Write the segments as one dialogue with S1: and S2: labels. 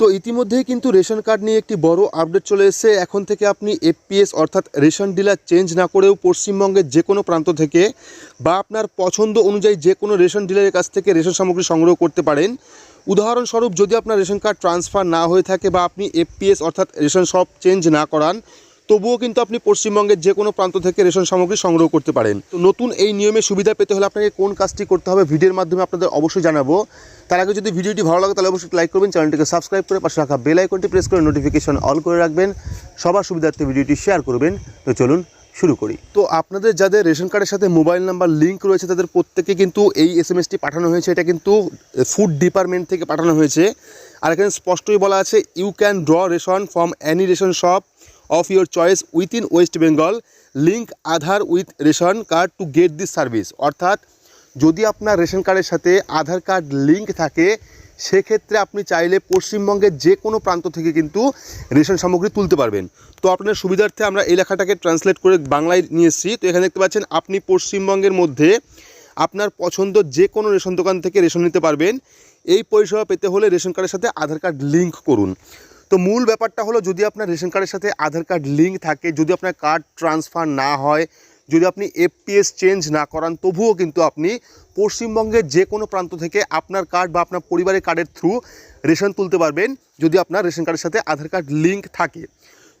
S1: তো ইতিমধ্যেই কিন্তু রেশন কার্ড নিয়ে একটি বড় আপডেট চলে এসেছে। এখন থেকে আপনি এফপিএস অর্থাৎ রেশন ডিলার চেঞ্জ না করেও পশ্চিমবঙ্গের যে কোনো প্রান্ত থেকে বা আপনার পছন্দ অনুযায়ী যে কোনো রেশন ডিলারের কাছ থেকে রেশন সামগ্রী সংগ্রহ করতে পারেন। উদাহরণস্বরূপ যদি আপনার রেশন কার্ড ট্রান্সফার না হয়ে থাকে বা আপনি এফপিএস অর্থাৎ রেশন শপ চেঞ্জ না করান তবুও কিন্তু আপনি পশ্চিমবঙ্গের যে কোনো প্রান্ত থেকে রেশন সামগ্রী সংগ্রহ করতে পারেন। তো নতুন এই নিয়মে সুবিধা পেতে হলে আপনাকে কোন কাজটি করতে হবে ভিডিওর মাধ্যমে আপনাদের অবশ্যই জানাব। তার আগে যদি ভিডিওটি ভালো লাগে তাহলে অবশ্যই লাইক করবেন, চ্যানেলটিকে সাবস্ক্রাইব করে পাশে রাখা বেল আইকনটি প্রেস করে নোটিফিকেশন অল করে রাখবেন। সবার সুবিধার্থে ভিডিওটি শেয়ার করবেন। তো চলুন শুরু করি। তো আপনাদের যাদের রেশন কার্ডের সাথে মোবাইল নাম্বার লিঙ্ক রয়েছে, তাদের প্রত্যেকে কিন্তু এই এস এম এসটি পাঠানো হয়েছে। এটা কিন্তু ফুড ডিপার্টমেন্ট থেকে পাঠানো হয়েছে। আর এখানে স্পষ্টই বলা আছে you can draw ration from any ration shop of your choice within West Bengal link Aadhaar with ration card to get this service অর্থাৎ, যদি আপনার রেশন কার্ডের সাথে আধার কার্ড লিঙ্ক থাকে, সেক্ষেত্রে আপনি চাইলে পশ্চিমবঙ্গের যে কোনো প্রান্ত থেকে কিন্তু রেশন সামগ্রী তুলতে পারবেন। তো আপনার সুবিধার্থে আমরা এই লেখাটাকে ট্রান্সলেট করে বাংলায় নিয়ে এসেছি। তো এখানে দেখতে পাচ্ছেন, আপনি পশ্চিমবঙ্গের মধ্যে আপনার পছন্দ যে কোনো রেশন দোকান থেকে রেশন নিতে পারবেন। এই পরিষেবা পেতে হলে রেশন কার্ডের সাথে আধার কার্ড লিঙ্ক করুন। তো মূল ব্যাপারটা হলো যদি আপনার রেশন কার্ডের সাথে আধার কার্ড লিঙ্ক থাকে, যদি আপনার কার্ড ট্রান্সফার না হয়, যদি আপনি এফপিএস চেঞ্জ না করান, তবুও কিন্তু আপনি পশ্চিমবঙ্গের যে কোনো প্রান্ত থেকে আপনার কার্ড বা আপনার পরিবারের কার্ডের থ্রু রেশন তুলতে পারবেন যদি আপনার রেশন কার্ডের সাথে আধার কার্ড লিঙ্ক থাকে।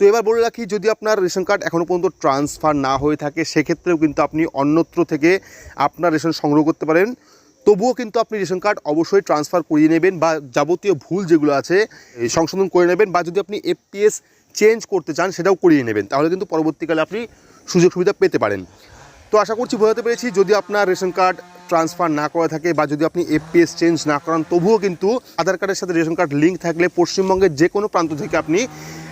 S1: তো এবার বলে রাখি, যদি আপনার রেশন কার্ড এখনও পর্যন্ত ট্রান্সফার না হয়ে থাকে, সেক্ষেত্রেও কিন্তু আপনি অন্যত্র থেকে আপনার রেশন সংগ্রহ করতে পারেন। তবুও কিন্তু আপনি রেশন কার্ড অবশ্যই ট্রান্সফার করিয়ে নেবেন বা যাবতীয় ভুল যেগুলো আছে সংশোধন করে নেবেন বা যদি আপনি এফপিএস চেঞ্জ করতে চান সেটাও করিয়ে নেবেন। তাহলে কিন্তু পরবর্তীকালে আপনি সুযোগ সুবিধা পেতে পারেন। তো আশা করছি বোঝাতে পেরেছি, যদি আপনার রেশন কার্ড ট্রান্সফার না করা থাকে বা যদি আপনি এফপিএস চেঞ্জ না করান, তবুও কিন্তু আধার কার্ডের সাথে রেশন কার্ড লিঙ্ক থাকলে পশ্চিমবঙ্গের যে কোনো প্রান্ত থেকে আপনি